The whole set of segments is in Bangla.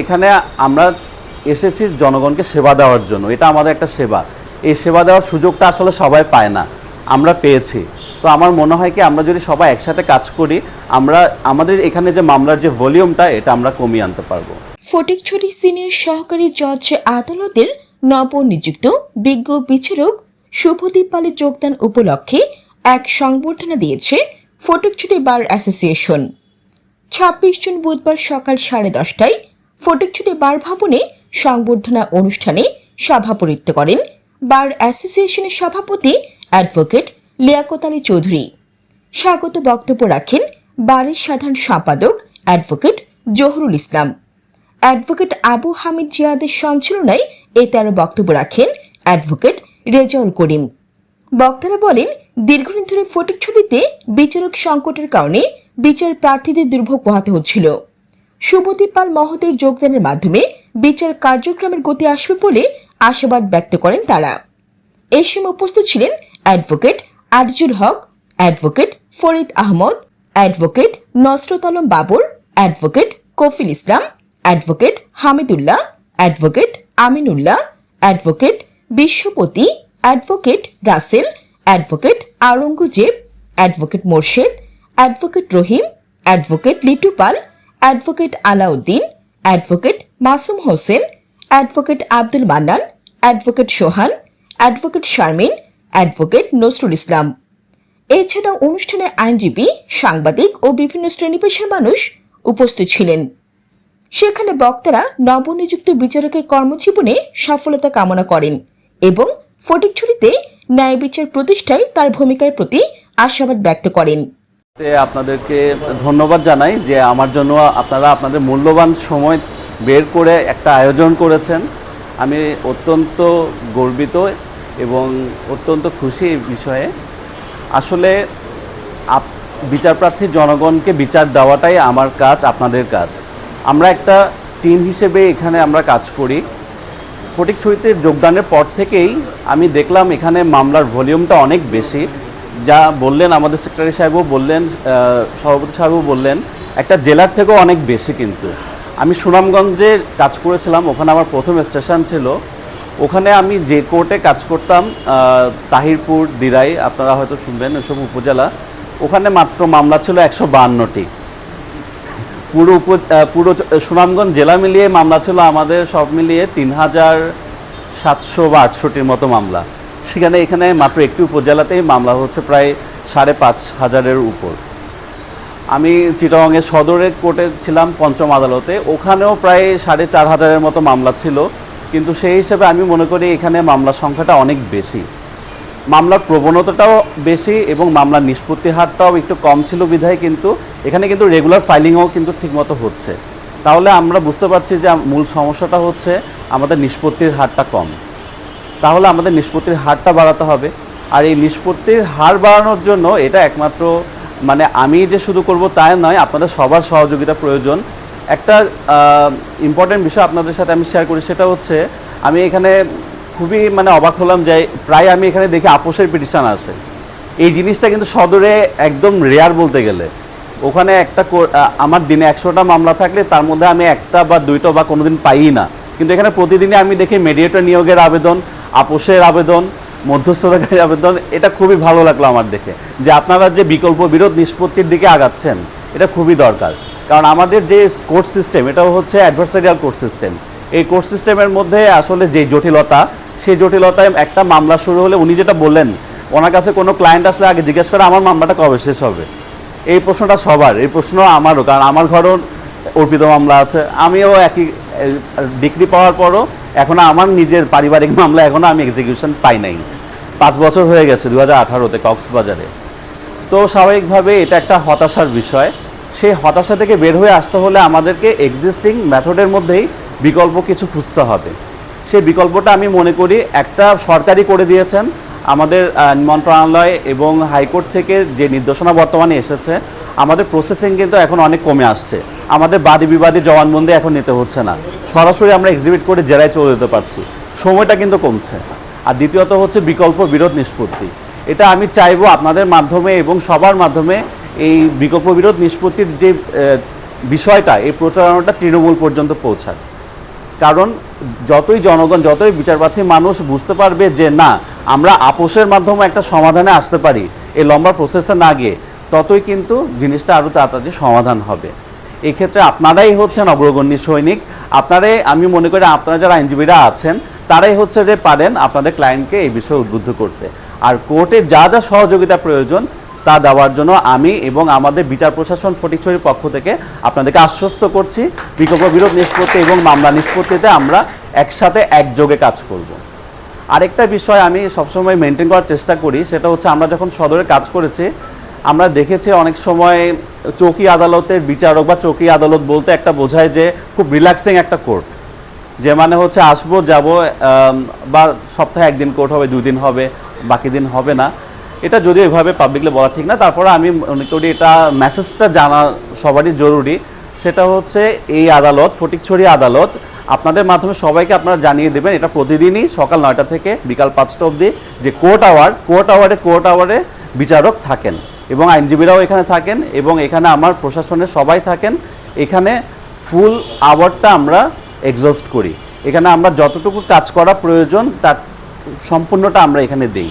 এখানে আমরা এসেছি জনগণকে সেবা দেওয়ার জন্য। এটা আমাদের একটা সেবা। এই সেবা দেওয়ার সুযোগটা আসলে সবাই পায় না। আমরা পেয়েছি। তো আমার মনে হয় কি, আমরা যদি সবাই একসাথে কাজ করি, আমরা, আমাদের এখানে যে মামলার যে ভলিউমটা, এটা আমরা কমিয়ে আনতে পারব। ফটিকছড়ি সিনিয়র সহকারী জজ আদালতের নবনিযুক্ত বিজ্ঞ বিচারক শুভদীপ পালের যোগদান উপলক্ষে এক সংবর্ধনা দিয়েছে ফটিকছড়ি বার অ্যাসোসিয়েশন। ছাব্বিশ জুন বুধবার সকাল সাড়ে দশটায় ফটিকছড়ি বার ভবনে সংবর্ধনা অনুষ্ঠানে সভাপতিত্ব করেন বার অ্যাসোসিয়েশনের সভাপতি অ্যাডভোকেট লিয়াকত আলী চৌধুরী। স্বাগত বক্তব্য রাখেন বারের সাধারণ সম্পাদক অ্যাডভোকেট জহুরুল ইসলাম। অ্যাডভোকেট আবু হামিদ জিয়াদের সঞ্চালনায় এ তেরো বক্তব্য রাখেন অ্যাডভোকেট রেজাউল করিম। বক্তারা বলেন, দীর্ঘদিন ধরে ফটিকছড়িতে বিচারক সংকটের কারণে বিচার প্রার্থীদের দুর্ভোগ পোহাতে হচ্ছিল। শুভদীপ পাল মহতের যোগদানের মাধ্যমে বিচার কার্যক্রমের গতি আসবে বলে আশাবাদ ব্যক্ত করেন তারা। এ সময় উপস্থিত ছিলেন advocate Arzul Haque, advocate Farid Ahmed, advocate Nasrat Alam Babar, advocate Kafil Islam, advocate Hamidullah, advocate Aminullah, advocate Bishwapati, advocate Rasel, advocate Aurangzeb, advocate Morshed, advocate Rahim, advocate Litu Pal advocate Alauddin, advocate Masum Hossain, advocate Abdul Mannan, advocate Sohan, advocate Sharmin, advocate Nasrul Islam. এছাড়াও অনুষ্ঠানে আইনজীবী, সাংবাদিক ও বিভিন্ন শ্রেণি পেশার মানুষ উপস্থিত ছিলেন। সেখানে বক্তারা নবনিযুক্ত বিচারকের কর্মজীবনে সফলতা কামনা করেন এবং ফটিকছড়িতে ন্যায় বিচার প্রতিষ্ঠায় তার ভূমিকার প্রতি আশাবাদ ব্যক্ত করেন। আপনাদেরকে ধন্যবাদ জানাই যে আমার জন্য আপনারা আপনাদের মূল্যবান সময় বের করে একটা আয়োজন করেছেন। আমি অত্যন্ত গর্বিত এবং অত্যন্ত খুশি এই বিষয়ে। আসলে বিচারপ্রার্থী জনগণকে বিচার দেওয়াটাই আমার কাজ, আপনাদের কাজ। আমরা একটা টিম হিসেবে এখানে আমরা কাজ করি। ফটিক ফটিকছড়িতে যোগদানের পর থেকেই আমি দেখলাম এখানে মামলার ভলিউমটা অনেক বেশি। যা বললেন আমাদের সেক্রেটারি সাহেবও বললেন সভাপতি সাহেবও বললেন, একটা জেলার থেকেও অনেক বেশি কিন্তু। আমি সুনামগঞ্জে কাজ করেছিলাম, ওখানে আমার প্রথম স্টেশন ছিল। ওখানে আমি যে কোর্টে কাজ করতাম তাহিরপুর, দিরাই, আপনারা হয়তো শুনবেন ওসব উপজেলা, ওখানে মাত্র মামলা ছিল একশো বাহান্নটি। পুরো উপ পুরো সুনামগঞ্জ জেলা মিলিয়ে মামলা ছিল আমাদের সব মিলিয়ে তিন হাজার সাতশো বা আটশোটির মতো মামলা। সেখানে এখানে মাত্র একটি উপজেলাতেই মামলা হচ্ছে প্রায় সাড়ে পাঁচ হাজারের উপর। আমি চিটাগংয়ের সদরের কোর্টে ছিলাম পঞ্চম আদালতে। ওখানেও প্রায় সাড়ে চার হাজারের মতো মামলা ছিল। কিন্তু সেই হিসেবে আমি মনে করি এখানে মামলার সংখ্যাটা অনেক বেশি। মামলার প্রবণতাটাও বেশি এবং মামলার নিষ্পত্তির হারটাও একটু কম ছিল বিধায় কিন্তু এখানে কিন্তু রেগুলার ফাইলিংও কিন্তু ঠিকমতো হচ্ছে। তাহলে আমরা বুঝতে পারছি যে মূল সমস্যাটা হচ্ছে আমাদের নিষ্পত্তির হারটা কম। তাহলে আমাদের নিষ্পত্তির হারটা বাড়াতে হবে। আর এই নিষ্পত্তির হার বাড়ানোর জন্য এটা একমাত্র মানে আমি যে শুধু করব তাই নয়, আপনাদের সবার সহযোগিতা প্রয়োজন। একটা ইম্পর্টেন্ট বিষয় আপনাদের সাথে আমি শেয়ার করি, সেটা হচ্ছে আমি এখানে খুবই মানে অবাক হলাম যে প্রায় আমি এখানে দেখি আপোষের পিটিশন আছে। এই জিনিসটা কিন্তু সদরে একদম রেয়ার বলতে গেলে। ওখানে একটা আমার দিনে একশোটা মামলা থাকলে তার মধ্যে আমি একটা বা দুইটা বা কোনোদিন পাই না। কিন্তু এখানে প্রতিদিনই আমি দেখি মেডিয়েটর নিয়োগের আবেদন আপোষের আবেদন মধ্যস্থতাকারী আবেদন, এটা খুবই ভালো লাগল আমার দেখে। যে আপনারা যে বিকল্প বিরোধ নিষ্পত্তির দিকে আগাচ্ছেন, এটা খুবই দরকার। কারণ আমাদের যে কোর্ট সিস্টেম, এটাও হচ্ছে অ্যাডভার্সারিয়াল কোর্ট সিস্টেম। এই কোর্ট সিস্টেমের মধ্যে আসলে যে জটিলতা সেই জটিলতায় একটা মামলা শুরু হলে উনি যেটা বললেন, ওনার কাছে কোনো ক্লায়েন্ট আসলে আগে জিজ্ঞেস করে, আমার মামলাটা কবে শেষ হবে? এই প্রশ্নটা সবার, এই প্রশ্ন আমারও। কারণ আমার ঘরও অর্পিত মামলা আছে। আমিও একই ডিগ্রি পাওয়ার পরও এখনও আমার নিজের পারিবারিক মামলা এখনও আমি এক্সিকিউশন পাই নাই। পাঁচ বছর হয়ে গেছে দু হাজার আঠারোতে কক্সবাজারে। তো স্বাভাবিকভাবে এটা একটা হতাশার বিষয়। সেই হতাশা থেকে বের হয়ে আসতে হলে আমাদেরকে এক্সিস্টিং মেথডের মধ্যেই বিকল্প কিছু খুঁজতে হবে। সেই বিকল্পটা আমি মনে করি একটা সরকারি করে দিয়েছেন। আমাদের মন্ত্রণালয় এবং হাইকোর্ট থেকে যে নির্দেশনা বর্তমানে এসেছে, আমাদের প্রসেসিং কিন্তু এখন অনেক কমে আসছে। আমাদের বাদী বিবাদী জবানবন্দি এখন নিতে হচ্ছে না। সরাসরি আমরা এক্সিবিট করে জেরায় চলে যেতে পারছি। সময়টা কিন্তু কমছে। আর দ্বিতীয়ত হচ্ছে বিকল্প বিরোধ নিষ্পত্তি। এটা আমি চাইব আপনাদের মাধ্যমে এবং সবার মাধ্যমে এই বিকল্প বিরোধ নিষ্পত্তির যে বিষয়টা, এই প্রচারণাটা তৃণমূল পর্যন্ত পৌঁছায় কারণ যতই জনগণ, যতই বিচারপ্রার্থী মানুষ বুঝতে পারবে যে না, আমরা আপোষের মাধ্যমে একটা সমাধানে আসতে পারি, এই লম্বা প্রসেসে না গিয়ে, ততই কিন্তু জিনিসটা আরও তাড়াতাড়ি সমাধান হবে। এক্ষেত্রে আপনারাই হচ্ছেন অগ্রগণ্য সৈনিক আপনারাই আমি মনে করি আপনারা যারা আইনজীবীরা আছেন, তারাই হচ্ছে যে পারেন আপনাদের ক্লায়েন্টকে এই বিষয়ে উদ্বুদ্ধ করতে। আর কোর্টে যা যা সহযোগিতা প্রয়োজন, তা দেওয়ার জন্য আমি এবং আমাদের বিচার প্রশাসন ফটিকছড়ির পক্ষ থেকে আপনাদেরকে আশ্বস্ত করছি। বিকল্প বিরোধ নিষ্পত্তি এবং মামলা নিষ্পত্তিতে আমরা একসাথে একযোগে কাজ করব। আরেকটা বিষয় আমি সবসময় মেনটেন করার চেষ্টা করি, সেটা হচ্ছে আমরা যখন সদরে কাজ করেছি আমরা দেখেছি অনেক সময় চৌকি আদালতের বিচারক বা চৌকি আদালত বলতে একটা বোঝায় যে খুব রিল্যাক্সিং একটা কোর্ট যে মানে হচ্ছে আসব, যাব বা সপ্তাহে একদিন কোর্ট হবে দুই দিন হবে, বাকি দিন হবে না। এটা যদিও এভাবে পাবলিকলি বলা ঠিক না, তারপরে আমি মনে করি এটা মেসেজটা জানা সবারই জরুরি। সেটা হচ্ছে এই আদালত, ফটিকছড়ি আদালত, আপনাদের মাধ্যমে সবাইকে আপনারা জানিয়ে দেবেন, এটা প্রতিদিনই সকাল নয়টা থেকে বিকাল পাঁচটা অবধি যে কোর্ট আওয়ার কোর্ট আওয়ারে কোর্ট আওয়ারে বিচারক থাকেন। এবং আইনজীবীরাও এখানে থাকেন এবং এখানে আমার প্রশাসনের সবাই থাকেন। এখানে ফুল আওয়ারটা আমরা এক্সস্ট করি। এখানে আমরা যতটুকু কাজ করা প্রয়োজন, তার সম্পূর্ণটা আমরা এখানে দেই।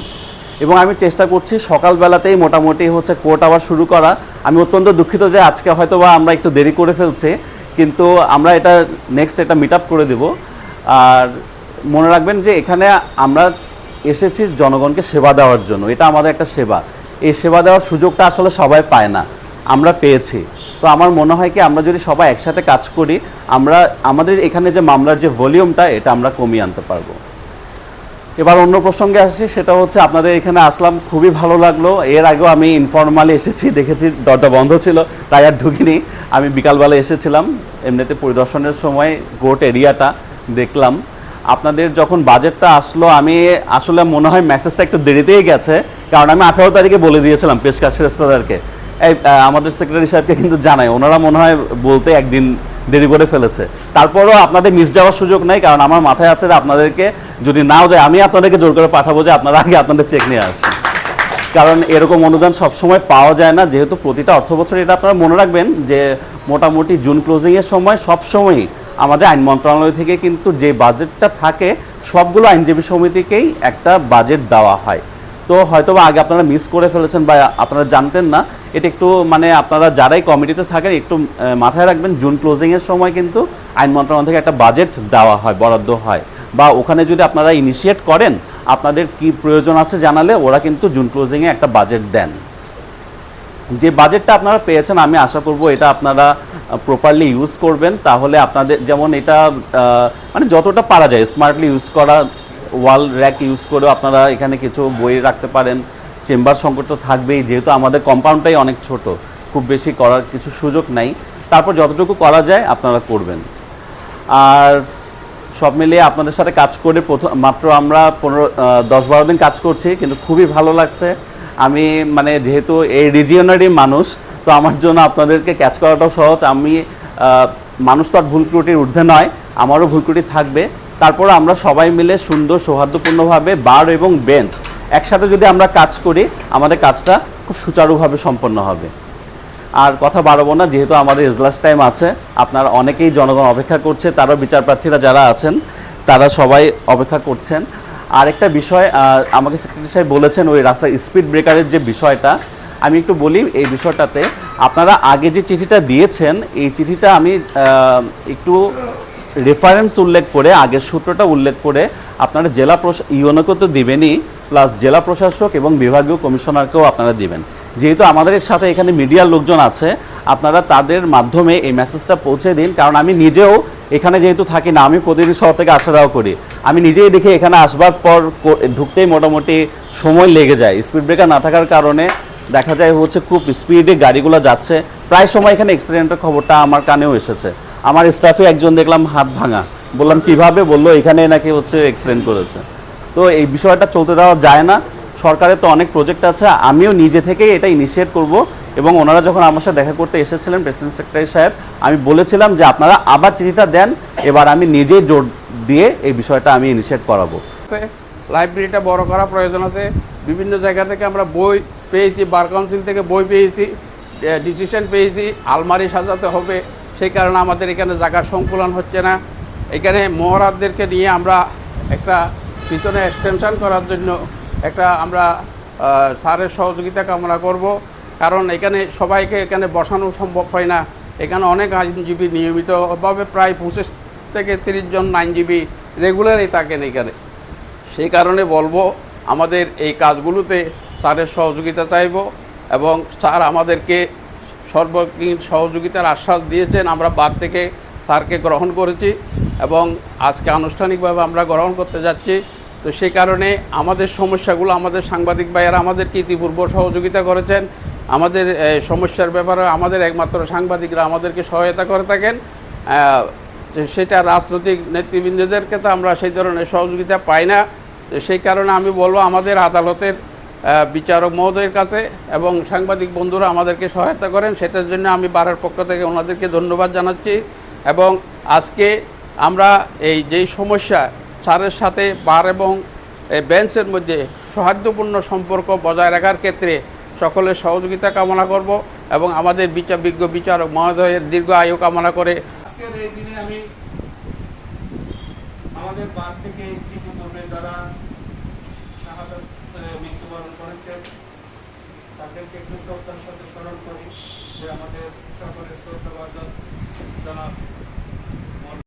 এবং আমি চেষ্টা করছি সকালবেলাতেই মোটামুটি হচ্ছে কোর্ট আবার শুরু করা। আমি অত্যন্ত দুঃখিত যে আজকে হয়তো বা আমরা একটু দেরি করে ফেলছি, কিন্তু আমরা এটা নেক্সট এটা মিট করে দেব। আর মনে রাখবেন যে এখানে আমরা এসেছি জনগণকে সেবা দেওয়ার জন্য। এটা আমাদের একটা সেবা। এই সেবা দেওয়ার সুযোগটা আসলে সবাই পায় না। আমরা পেয়েছি। তো আমার মনে হয় কি, আমরা যদি সবাই একসাথে কাজ করি, আমরা, আমাদের এখানে যে মামলার যে ভলিউমটা, এটা আমরা কমিয়ে আনতে পারব। এবার অন্য প্রসঙ্গে আসি, সেটা হচ্ছে আপনাদের এখানে আসলাম, খুবই ভালো লাগল। এর আগেও আমি ইনফর্মালি এসেছি, দেখেছি দরজা বন্ধ ছিল, তাই আর ঢুকিনি। আমি বিকালবেলা এসেছিলাম, এমনিতে পরিদর্শনের সময় গোট এরিয়াটা দেখলাম। আপনাদের যখন বাজেটটা আসলো, আমি আসলে মনে হয় মেসেজটা একটু দেরিতেই গেছে। কারণ আমি আঠারো তারিখে বলে দিয়েছিলাম পেশ কাশেরস্তাদেরকে এই আমাদের সেক্রেটারি সাহেবকে কিন্তু জানাই, ওনারা মনে হয় বলতে একদিন দেরি করে ফেলেছে। তারপরও আপনাদের মিস যাওয়ার সুযোগ নাই, কারণ আমার মাথায় আছে আপনাদেরকে যদি নাও যায়, আমি আপনাদেরকে জোর করে পাঠাবো যে আপনারা আগে আপনাদের চেক নিয়ে আসেন। কারণ এরকম অনুদান সবসময় পাওয়া যায় না, যেহেতু প্রতিটা অর্থ বছর এটা আপনারা মনে রাখবেন যে মোটামুটি জুন ক্লোজিংয়ের সময় সবসময়ই আমাদের আইন মন্ত্রণালয় থেকে কিন্তু যে বাজেটটা থাকে, সবগুলো আইনজীবী সমিতিকেই একটা বাজেট দেওয়া হয়। তো হয়তো বা আগে আপনারা মিস করে ফেলেছেন বা আপনারা জানতেন না, এটা একটু মানে আপনারা যারাই কমিটিতে থাকেন, একটু মাথায় রাখবেন, জুন ক্লোজিংয়ের সময় কিন্তু আইন মন্ত্রণালয় থেকে একটা বাজেট দেওয়া হয়, বরাদ্দ হয়। বা ওখানে যদি আপনারা ইনিশিয়েট করেন, আপনাদের কি প্রয়োজন আছে জানালে ওরা কিন্তু জুন ক্লোজিংয়ে একটা বাজেট দেন। যে বাজেটটা আপনারা পেয়েছেন, আমি আশা করব এটা আপনারা প্রপারলি ইউজ করবেন। তাহলে আপনাদের যেমন এটা মানে যতটা পারা যায় স্মার্টলি ইউজ করা ওয়াল র্যাক ইউজ করেও আপনারা এখানে কিছু বই রাখতে পারেন। চেম্বার সংকট তো থাকবেই, যেহেতু আমাদের কম্পাউন্ডটাই অনেক ছোট, খুব বেশি করার কিছু সুযোগ নাই। তারপর যতটুকু করা যায়, আপনারা করবেন। আর সব মিলিয়ে আপনাদের সাথে কাজ করে প্রথম মাত্র আমরা পনেরো দশ বারো দিন কাজ করছি, কিন্তু খুবই ভালো লাগছে। আমি মানে যেহেতু এই রিজিয়নারি মানুষ, তো আমার জন্য আপনাদেরকে ক্যাচ করাটাও সহজ। আমি মানুষ তো আর ভুল ত্রুটির ঊর্ধ্বে নয়, আমারও ভুল ত্রুটি থাকবে। তারপর আমরা সবাই মিলে সুন্দর, সৌহার্দ্যপূর্ণভাবে বার এবং বেঞ্চ একসাথে যদি আমরা কাজ করি, আমাদের কাজটা খুব সুচারুভাবে সম্পন্ন হবে। আর কথা বাড়াবো না, যেহেতু আমাদের এজলাস টাইম আছে, আপনার অনেকেই জনগণ অপেক্ষা করছে, তারও বিচারপ্রার্থীরা যারা আছেন, তারা সবাই অপেক্ষা করছেন। আর একটা বিষয় আমাকে সেক্রেটারি সাহেব বলেছেন ওই রাস্তার স্পিড ব্রেকারের যে বিষয়টা। আমি একটু বলি এই বিষয়টাতে, আপনারা আগে যে চিঠিটা দিয়েছেন, এই চিঠিটা আমি একটু রেফারেন্স উল্লেখ করে, আগের সূত্রটা উল্লেখ করে আপনারা জেলা ইউনোকে তো দিবেনই প্লাস জেলা প্রশাসক এবং বিভাগীয় কমিশনারকেও আপনারা দিবেন। যেহেতু আমাদের সাথে এখানে মিডিয়ার লোকজন আছে, আপনারা তাদের মাধ্যমে এই মেসেজটা পৌঁছে দিন, কারণ আমি নিজেও এখানে যেহেতু থাকি না, আমি প্রতিদিন শহর থেকে আসা যাওয়া করি। আমি নিজেই দেখি এখানে আসবার পর ঢুকতেই মোটামুটি সময় লেগে যায়। স্পিড ব্রেকার না থাকার কারণে দেখা যায় হচ্ছে খুব স্পিডে গাড়িগুলো যাচ্ছে। প্রায় সময় এখানে অ্যাক্সিডেন্টের খবরটা আমার কানেও এসেছে। আমার স্টাফে একজন দেখলাম হাত ভাঙা। বললাম, কীভাবে? বলল এখানে নাকি হচ্ছে অ্যাক্সিডেন্ট করেছে। তো এই বিষয়টা চলতে দেওয়া যায় না। সরকারের তো অনেক প্রজেক্ট আছে, আমিও নিজে থেকেই এটা ইনিশিয়েট করব এবং ওনারা যখন আমার সাথে দেখা করতে এসেছিলেন প্রেসিডেন্ট সেক্রেটারি সাহেব, আমি বলেছিলাম যে আপনারা আবার চিঠিটা দেন, এবার আমি নিজেই জোর দিয়ে এই বিষয়টা আমি ইনিশিয়েট করাবো। লাইব্রেরিটা বড় করা প্রয়োজন আছে। বিভিন্ন জায়গা থেকে আমরা বই পেয়েছি, বার কাউন্সিল থেকে বই পেয়েছি ডিসিশন পেয়েছি, আলমারি সাজাতে হবে, সেই কারণে আমাদের এখানে জায়গার সংকুলন হচ্ছে না। এখানে মহারাজদেরকে নিয়ে আমরা একটা পিছনে এক্সটেনশন করার জন্য একটা আমরা স্যারের সহযোগিতা কামনা করব। কারণ এখানে সবাইকে এখানে বসানো সম্ভব হয় না। এখানে অনেক আইনজীবী নিয়মিতভাবে প্রায় পঁচিশ থেকে তিরিশ জন আইনজীবী রেগুলারই থাকেন এখানে। সেই কারণে বলব, আমাদের এই কাজগুলোতে স্যারের সহযোগিতা চাইব এবং স্যার আমাদেরকে সর্বক্ষণ সহযোগিতার আশ্বাস দিয়েছেন। আমরা বাদ থেকে স্যারকে গ্রহণ করেছি এবং আজকে আনুষ্ঠানিকভাবে আমরা গ্রহণ করতে যাচ্ছি। তো সেই কারণে আমাদের সমস্যাগুলো, আমাদের সাংবাদিক ভাইয়েরা আমাদেরকে ইতিপূর্ব সহযোগিতা করেছেন। আমাদের সমস্যার ব্যাপারে আমাদের একমাত্র সাংবাদিকরা আমাদেরকে সহায়তা করে থাকেন। সেটা রাজনৈতিক নেতৃবৃন্দদেরকে তো আমরা সেই ধরনের সহযোগিতা পাই না। সেই কারণে আমি বলব আমাদের আদালতের বিচারক মহোদয়ের কাছে এবং সাংবাদিক বন্ধুরা আমাদেরকে সহায়তা করেন। সেটার জন্য আমি বারের পক্ষ থেকে ওনাদেরকে ধন্যবাদ জানাচ্ছি। এবং আজকে আমরা এই যেই সমস্যা স্যারের সাথে বার এবং বেঞ্চের মধ্যে সৌহার্দ্যপূর্ণ সম্পর্ক বজায় রাখার ক্ষেত্রে সকলের সহযোগিতা কামনা করব এবং আমাদের বিচার বিজ্ঞ বিচারক মহোদয়ের দীর্ঘ আয়ু কামনা করে আমি তাদেরকে একটু শ্রদ্ধার সাথে স্মরণ করি যে আমাদের সকলের